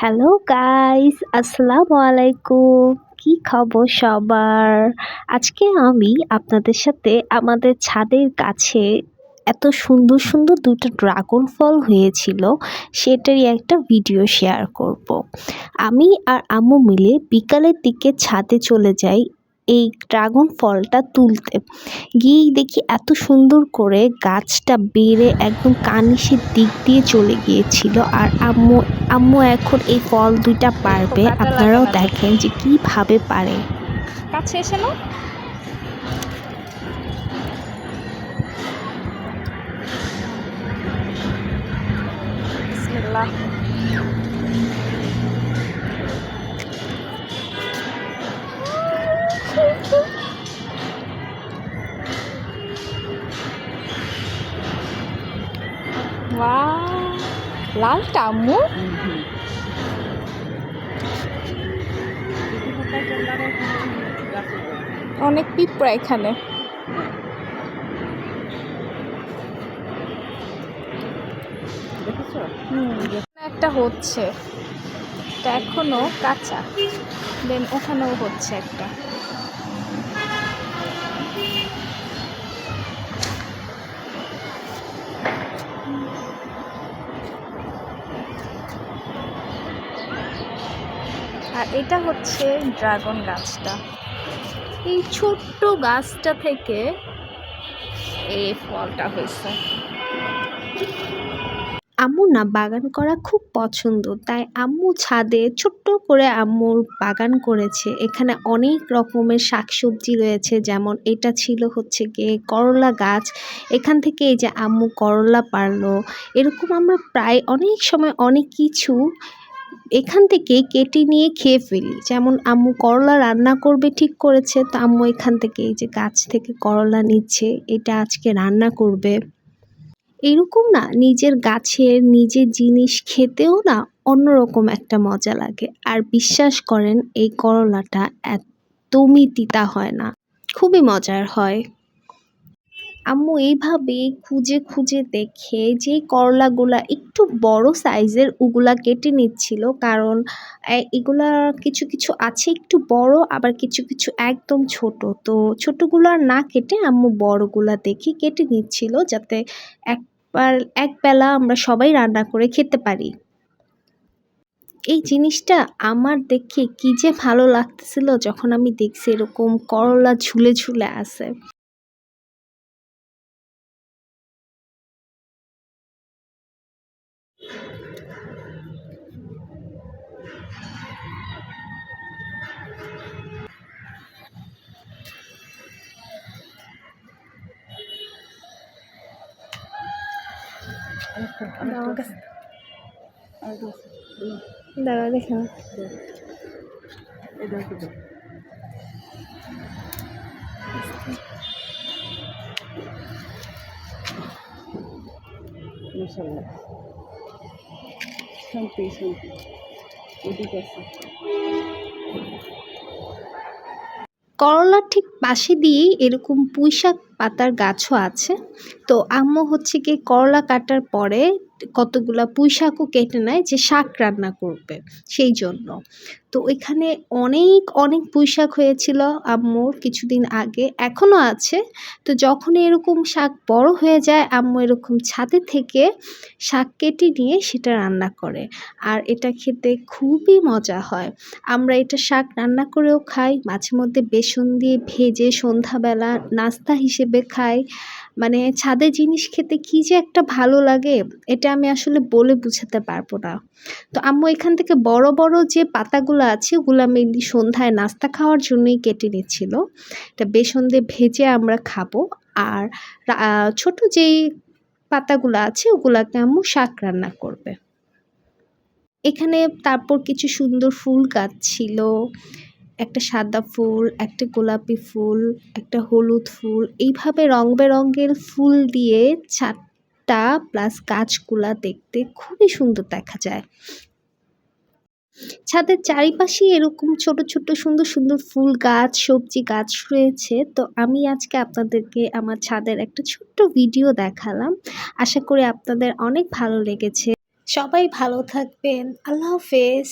Hello guys আসসালামু আলাইকুম কি খবর সবার? আজকে আমি আপনাদের সাথে আমাদের ছাদের কাছে এত সুন্দর সুন্দর দুটো ড্রাগন ফল হয়েছিল, সেটারই একটা ভিডিও শেয়ার করব। আমি আর আম্মু মিলে বিকালের দিকে ছাদে চলে যাই এই ড্রাগন ফলটা তুলতে। গিয়েই দেখি এত সুন্দর করে গাছটা বেড়ে একদম কানিসের দিক দিয়ে চলে গিয়েছিল আর আম্মু আম্মু এখন এই ফল দুইটা পারবে। আপনারাও দেখেন যে কীভাবে পারে। কাছে এসে বিসমিল্লাহ। ওয়াও লালটা আম্মু। অনেক পিঁপড়া এখানে। একটা হচ্ছে। এটা এখনও কাঁচা। দেন ওখানেও হচ্ছে একটা। আর এটা হচ্ছে ড্রাগন গাছটা। এই ছোট্ট গাছটা থেকে এই ফলটা হয়েছে। আম্মু না বাগান করা খুব পছন্দ, তাই আম্মু ছাদে ছোট্ট করে আম্মুর বাগান করেছে। এখানে অনেক রকমের শাকসবজি রয়েছে, যেমন এটা ছিল হচ্ছে গিয়ে করলা গাছ। এখান থেকে এই যে আম্মু করলা পারল। এরকম আমরা প্রায় অনেক সময় অনেক কিছু এখান থেকে কেটে নিয়ে খেয়ে ফেলি। যেমন আম্মু করলা রান্না করবে, ঠিক করেছে। তো আম্মু এখান থেকে এই যে গাছ থেকে করলা নিচ্ছে, এটা আজকে রান্না করবে। এরকম না, নিজের গাছের নিজের জিনিস খেতেও না অন্যরকম একটা মজা লাগে। আর বিশ্বাস করেন, এই করলাটা একদমই তিতা হয় না। খুবই মজার হয়। আম্মু এইভাবে খুঁজে খুঁজে দেখে যে করলাগুলা একটু বড় সাইজের ওগুলা কেটে নিচ্ছিল। কারণ এগুলা কিছু কিছু আছে একটু বড়, আবার কিছু কিছু একদম ছোট। তো ছোটগুলো না কেটে আম্মু বড়গুলা দেখে কেটে নিচ্ছিল যাতে একবার, একবেলা আমরা সবাই রান্না করে খেতে পারি। এই জিনিসটা আমার দেখে কি যে ভালো লাগতেছিল যখন আমি দেখছি এরকম করলা ঝুলে ঝুলে আছে। দাঁড়া দেখা ঠিক পাশে দিয়েই এরকম পুঁইশাক পাতার গাছও আছে। তো আম্মু হচ্ছে কি করলা কাটার পরে কতগুলা পুঁইশাকও কেটে নেয় যে শাক রান্না করবে, সেই জন্য। তো এখানে অনেক অনেক পুঁইশাক হয়েছিল আম্মুর কিছুদিন আগে, এখনও আছে। তো যখন এরকম শাক বড় হয়ে যায়, আম্মু এরকম ছাদে থেকে শাক কেটে নিয়ে সেটা রান্না করে। আর এটা খেতে খুবই মজা হয়। আমরা এটা শাক রান্না করেও খাই, মাঝে মধ্যে বেসন দিয়ে ভেজে সন্ধ্যাবেলা নাস্তা হিসেবে খাই। মানে ছাদে জিনিস খেতে কি যে একটা ভালো লাগে, এটা আমি আসলে বলে বুঝাতে পারব না। তো আম্মু এখান থেকে বড় বড় যে পাতাগুলো আছে, ওগুলো মেনলি সন্ধ্যায় নাস্তা খাওয়ার জন্যই কেটে নিচ্ছিল। এটা বেসন দিয়ে ভেজে আমরা খাব। আর ছোট যেই পাতাগুলো আছে, ওগুলাকে আম্মু শাক রান্না করবে। এখানে তারপর কিছু সুন্দর ফুল গাছ ছিল। একটা সাদা ফুল, একটা গোলাপি ফুল, একটা হলুদ ফুল, এইভাবে রং বেরঙের ফুল দিয়ে ছাদটা প্লাস গাছগুলা দেখতে খুবই সুন্দর দেখা যায়। ছাদের চারিপাশে এরকম ছোট ছোট, সুন্দর সুন্দর ফুল গাছ, সবজি গাছ রয়েছে। তো আমি আজকে আপনাদেরকে আমার ছাদের একটা ছোট্ট ভিডিও দেখালাম। আশা করি আপনাদের অনেক ভালো লেগেছে। সবাই ভালো থাকবেন। আল্লাহ হাফেজ।